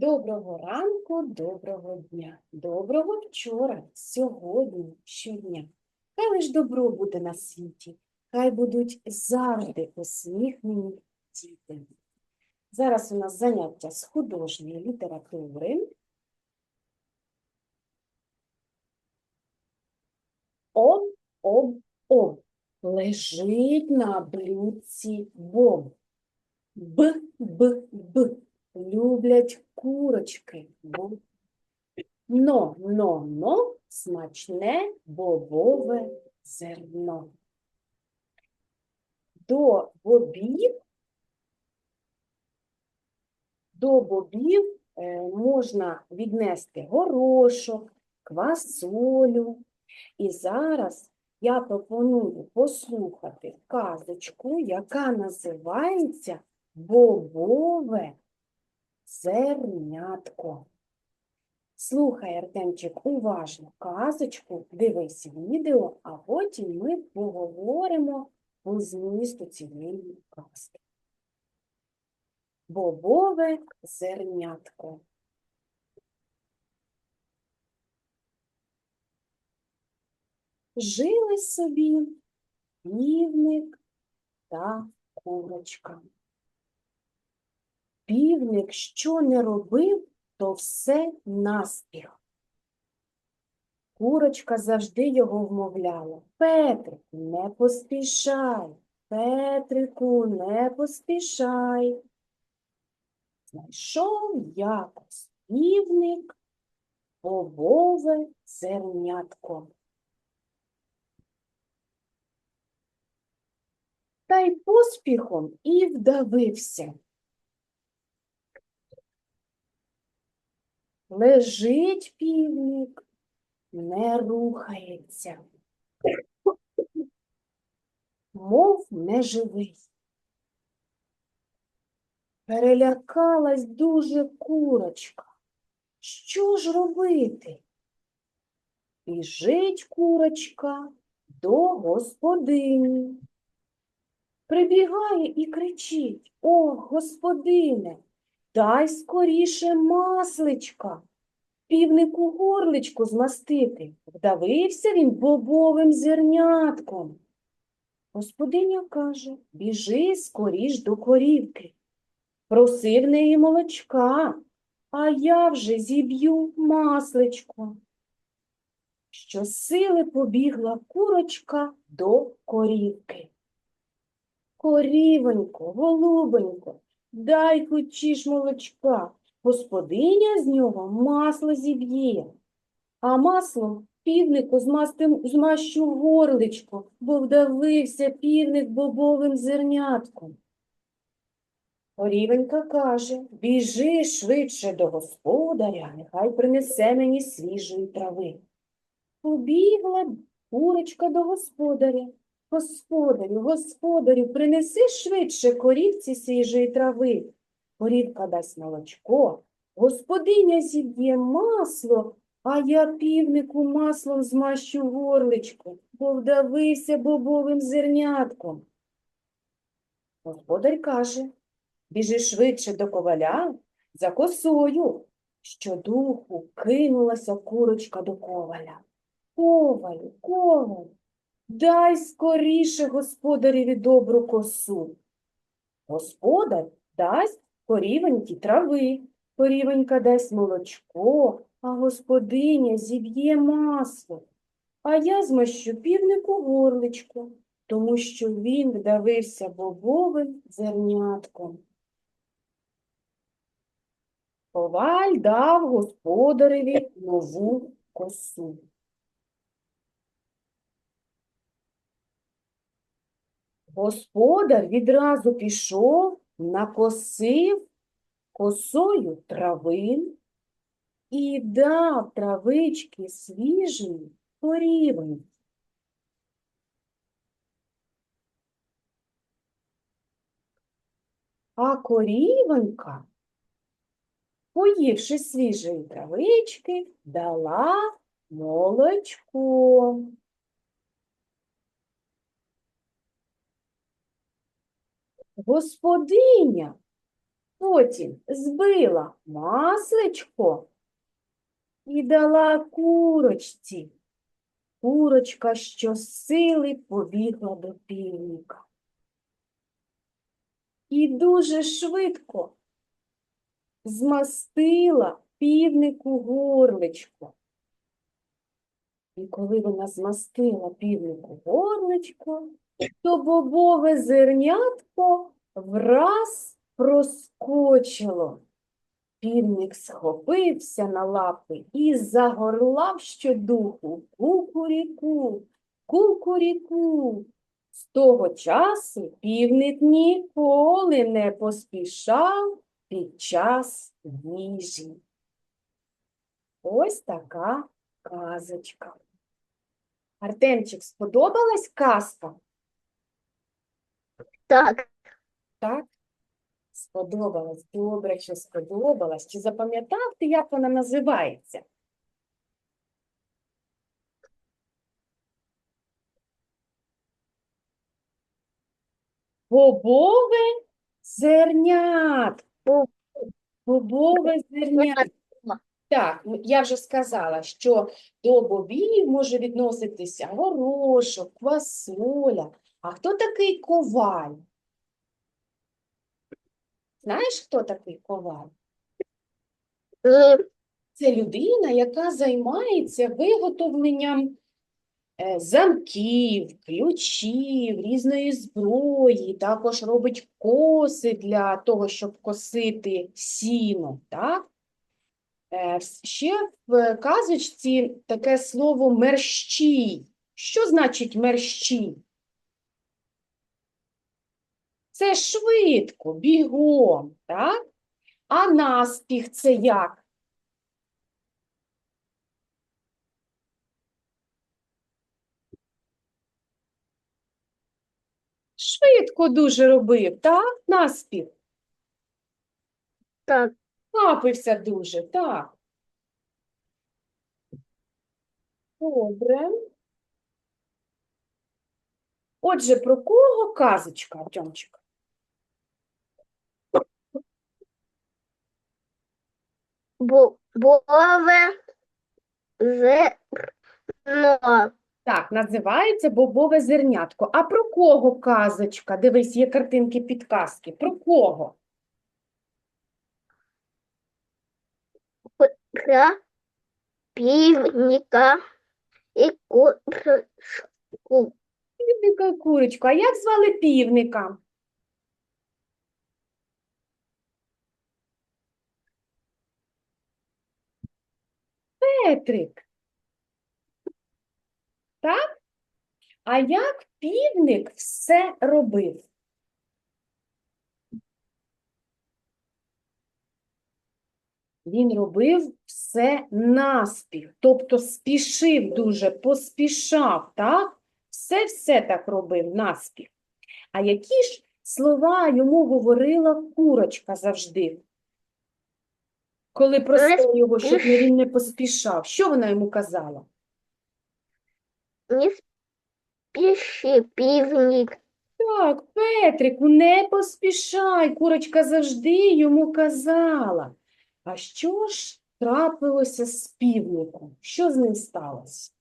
Доброго ранку, доброго дня, доброго вчора, сьогодні, щодня. Хай лиш добро буде на світі, хай будуть завжди усміхнені діти. Зараз у нас заняття з художньої літератури. Об, об, об. Лежить на блюдці боб. Б, б, б. Люблять курочки. Но, но, но, смачне бобове зерно. До бобів, до бобів е, можна віднести горошок, квасолю. І зараз я пропоную послухати казочку, яка називається Бобове зернятко. Слухай, Артемчик, уважно казочку, дивись відео, а потім ми поговоримо по змісту цієї казки. Бобове зернятко. Жили собі півник та курочка. Півник що не робив, то все наспіх. Курочка завжди його вмовляла. Петрик, не поспішай, Петрику, не поспішай. Знайшов якось півник бобове зернятко. Та й поспіхом і вдавився. Лежить півник, не рухається, мов неживий. Перелякалась дуже курочка. Що ж робити? Біжить курочка до господині. Прибігає і кричить О, господине, дай скоріше масличка, півнику горличку змастити. Вдавився він бобовим зернятком. Господиня каже, біжи скоріш до корівки. Проси в неї молочка, а я вже зіб'ю масличко. Щосили побігла курочка до корівки. Корівонько, голубонько, дай хочеш молочка, господиня з нього масло зіб'є, а маслом півнику змастим, змащу горличко, бо вдавився півник бобовим зернятком. Корівонька каже, біжи швидше до господаря, нехай принесе мені свіжої трави. Побігла курочка до господаря. Господарю, господарю, принеси швидше корівці свіжої трави. Корівка дасть молочко, господиня зіб'є масло, а я півнику маслом змащу горличко, бо вдавився бобовим зернятком. Господар каже, біжи швидше до коваля за косою. Щодуху кинулася курочка до коваля. Ковалю, ковалю. Дай скоріше господареві добру косу. Господар дасть корівенькі трави, корівенька дасть молочко, а господиня зіб'є масло. А я змащу півнику горличко, тому що він вдавився бобовим зернятком. Коваль дав господареві нову косу. Господар відразу пішов, накосив косою травин і дав травички свіжої корівень. А корівонька, поївши свіжої травички, дала молочко. Господиня Потім збила масличко і дала курочці. Курочка щосили побігла до півника. І дуже швидко змастила півнику горличко. І коли вона змастила півнику горличко, то бобове зернятко враз проскочило. Півник схопився на лапи і загорлав щодуху кукуріку, кукуріку. З того часу півник ніколи не поспішав під час їжі. Ось така казочка. Артемчик, сподобалась казка? Так, Так? Сподобалась. Добре, що сподобалась. Чи запам'ятав ти, як вона називається? Бобове зернятко. Бо- Бобове зернятко. Так, я вже сказала, що до бобів може відноситися горошок, квасоля. А хто такий коваль? Знаєш, хто такий коваль? Це людина, яка займається виготовленням е, замків, ключів, різної зброї, також робить коси для того, щоб косити сіно. Так? Е, Ще в казочці таке слово мерщій. Що значить мерщій? Це швидко, бігом, так? А наспіх це як? Швидко дуже робив, так? Наспіх. так, Капився дуже, так. Добре. Отже, про кого казочка, Артемчик? бо, бове зерно, Так, називається бобове зернятко. А про кого казочка? Дивись, є картинки підказки. Про кого? Про півника і курочку, Півника курочку. А як звали півника? Петрик. Так? А як півник все робив? Він робив все наспіх, тобто спішив дуже, поспішав, так? Все-все так робив наспіх. А які ж слова йому говорила курочка завжди? Коли просила його, щоб він не поспішав, що вона йому казала? не спіши, півник, Так, Петрику, не поспішай, курочка завжди йому казала. А що ж трапилося з півником? Що з ним сталося?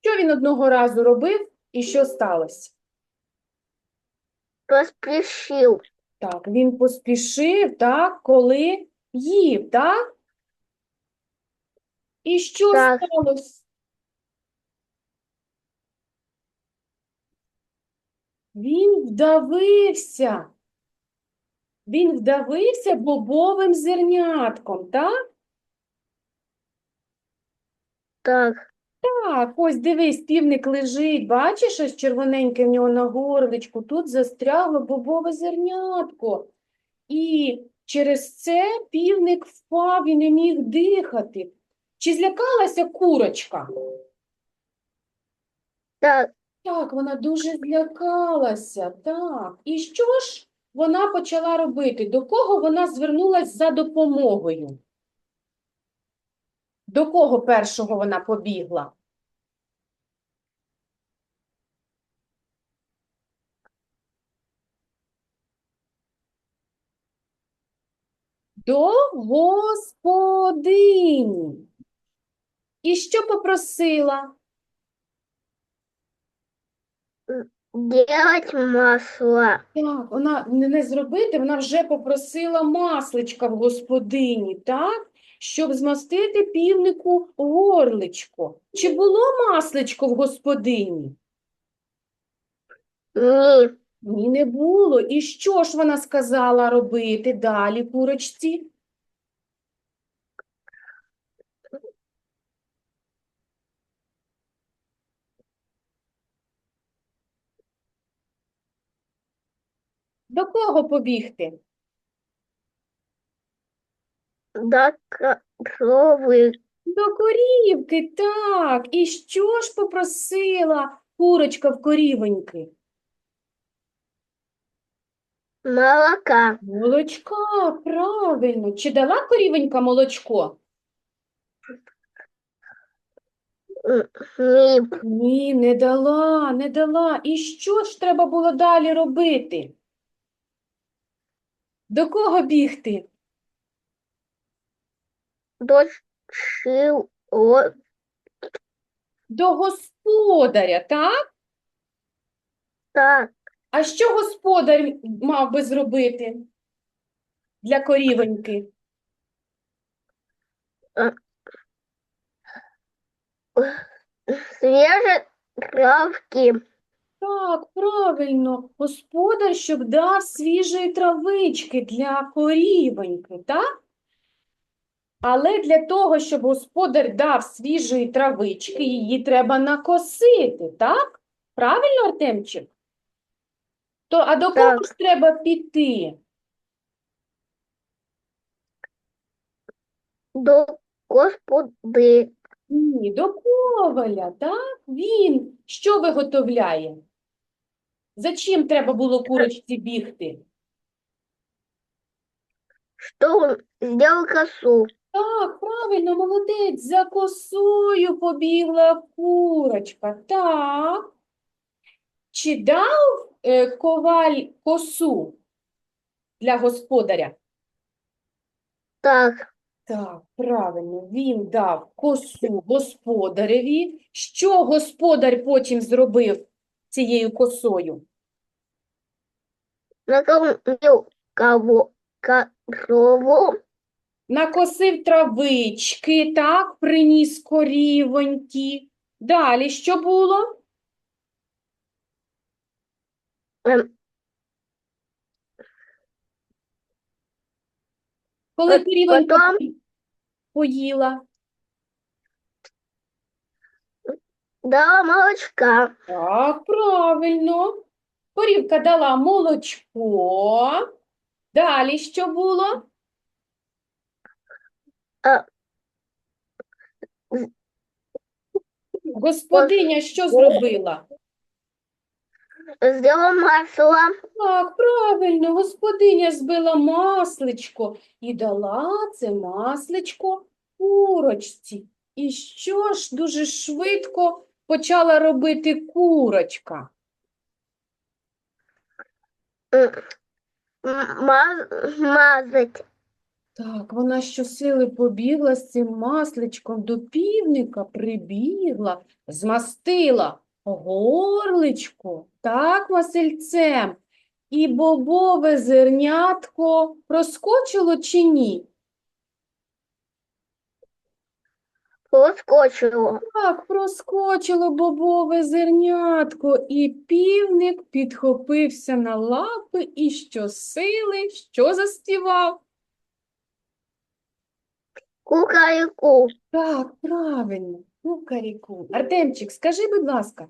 Що він одного разу робив і що сталося? поспішив, Так, він поспішив, так, коли їв, так? І що Так. сталося? Він вдавився. Він вдавився бобовим зернятком, так? так, Так, ось дивись, півник лежить, бачиш, ось червоненьке в нього на горличку, тут застрягло бобове зернятко. І через це півник впав і не міг дихати. Чи злякалася курочка? так, Так, вона дуже злякалася, так. І що ж вона почала робити? До кого вона звернулась за допомогою? До кого першого вона побігла? До господині. І що попросила? Делать масло. Так, вона не зробити, вона вже попросила масличка в господині, так? Щоб змастити півнику горличко. Чи було масличко в господині? Ні. Ні, не було. І що ж вона сказала робити далі курочці? До кого побігти? До коровы. До корівки, так. І що ж попросила курочка в корівоньки? Молока. Молочка, правильно. Чи дала корівонька молочко? Ні. Ні, не дала, не дала. І що ж треба було далі робити? До кого бігти? До шило. До господаря, так? Так. А що господар мав би зробити для корівоньки? Свежие травки. Так, правильно, господар, щоб дав свіжої травички для корівоньки, так? Але для того, щоб господар дав свіжої травички, її треба накосити, так? Правильно, Артемчик? То, а до кого ж треба піти? До господи. Ні, до коваля, так? Він що виготовляє? За чим треба було курочці бігти? Что он сделал косу. Так, правильно, молодець, за косою побігла курочка. Так. Чи дав е, коваль косу для господаря? Так. Так, правильно, він дав косу господареві. Що господар потім зробив цією косою? Накормил кого? Корову. Накосив травички, так, приніс корівоньки. Далі що було? Ем, Коли Е, корівонька потом- поїла? Дала молочка. Так, правильно. Корівка дала молочко. Далі що було? А. Господиня що зробила? Сделала масло. Так, правильно, господиня збила масличко і дала це масличко курочці. І що ж дуже швидко почала робити курочка? Маз, мазать. Так, вона щосили побігла з цим масличком до півника, прибігла, змастила горличко, так, Васильцем, і бобове зернятко проскочило чи ні? Проскочила. Так, проскочило бобове зернятко, і півник підхопився на лапи і щосили, що заспівав? Кукареку. Так, правильно, кукаріку. Артемчик, скажи, будь ласка,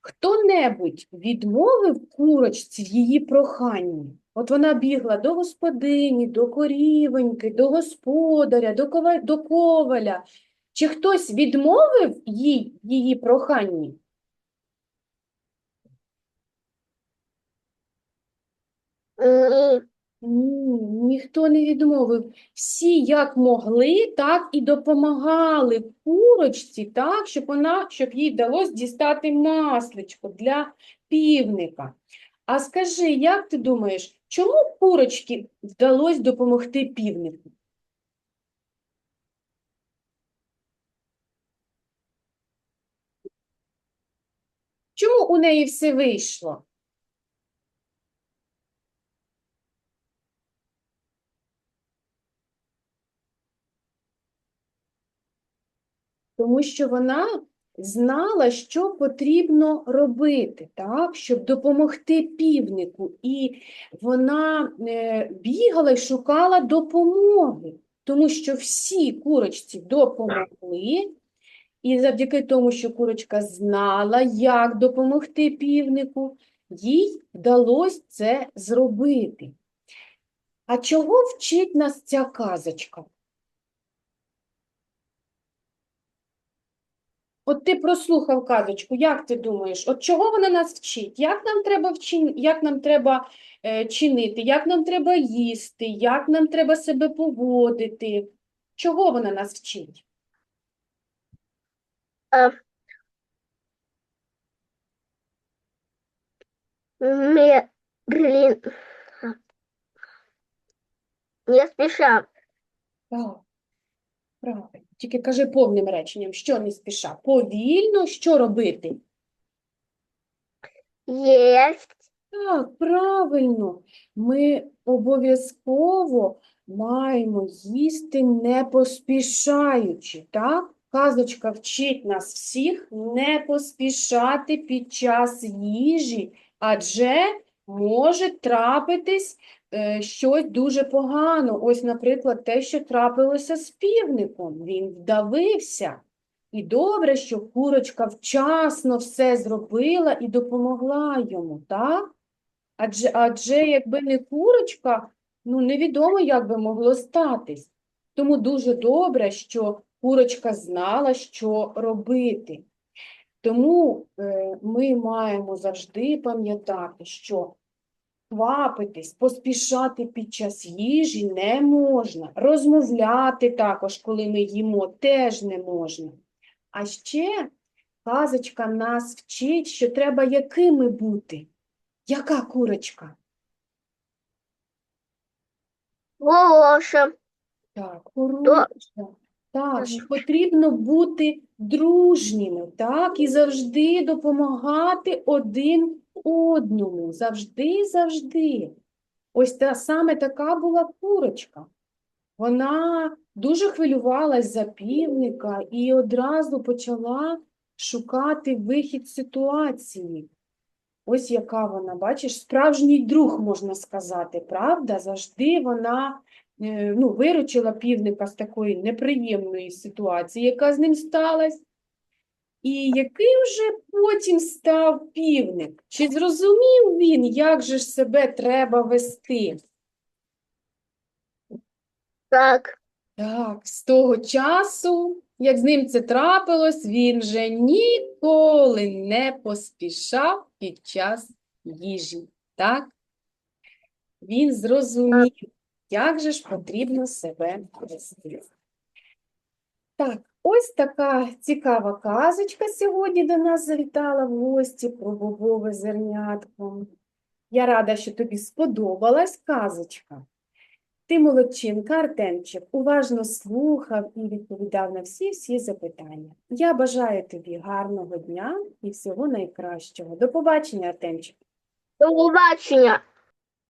хто-небудь відмовив курочці в її проханні? От вона бігла до господині, до корівоньки, до господаря, до коваля. Чи хтось відмовив їй її проханні? Ні. Ні, ніхто не відмовив. Всі як могли, так і допомагали курочці, так, щоб вона, щоб їй вдалося дістати масличко для півника. А скажи, як ти думаєш, чому курочці вдалося допомогти півнику? Чому у неї все вийшло? Тому що вона знала, що потрібно робити, так, щоб допомогти півнику. І вона е, бігала і шукала допомоги, тому що всі курочці допомогли. І завдяки тому, що курочка знала, як допомогти півнику, їй вдалося це зробити. А чого вчить нас ця казочка? От ти прослухав казочку, як ти думаєш, от чого вона нас вчить? Як нам треба вчин... як нам треба е, чинити, як нам треба їсти, як нам треба себе поводити? Чого вона нас вчить? Медленно. Не спеша. Так, правильно. Тільки кажи повним реченням, що не спіша. Повільно, що робити? Есть. Так, правильно. Ми обов'язково маємо їсти не поспішаючи, так? Казочка вчить нас всіх не поспішати під час їжі, адже може трапитись е, щось дуже погано. Ось, наприклад, те, що трапилося з півником. Він вдавився. І добре, що курочка вчасно все зробила і допомогла йому, так? Адже, адже якби не курочка, ну невідомо, як би могло статись. Тому дуже добре, що курочка знала, що робити. Тому е, ми маємо завжди пам'ятати, що квапитись, поспішати під час їжі не можна. Розмовляти також, коли ми їмо, теж не можна. А ще казочка нас вчить, що треба якими бути. Яка курочка? Гоша. Так, хороша. Так, що потрібно бути дружніми, так, і завжди допомагати один одному. Завжди, завжди. Ось та саме така була курочка. Вона дуже хвилювалась за півника і одразу почала шукати вихід з ситуації. Ось яка вона, бачиш, справжній друг, можна сказати, правда? Завжди вона ну, виручила півника з такої неприємної ситуації, яка з ним сталася. І яким же потім став півник? Чи зрозумів він, як же ж себе треба вести? Так. Так, з того часу, як з ним це трапилось, він вже ніколи не поспішав під час їжі. Так? Він зрозумів, як же ж потрібно себе вести. Так, ось така цікава казочка сьогодні до нас завітала в гості про бобове зернятко. Я рада, що тобі сподобалась казочка. Ти, молодчинка, Артемчик, уважно слухав і відповідав на всі-всі запитання. Я бажаю тобі гарного дня і всього найкращого. До побачення, Артемчик. До побачення.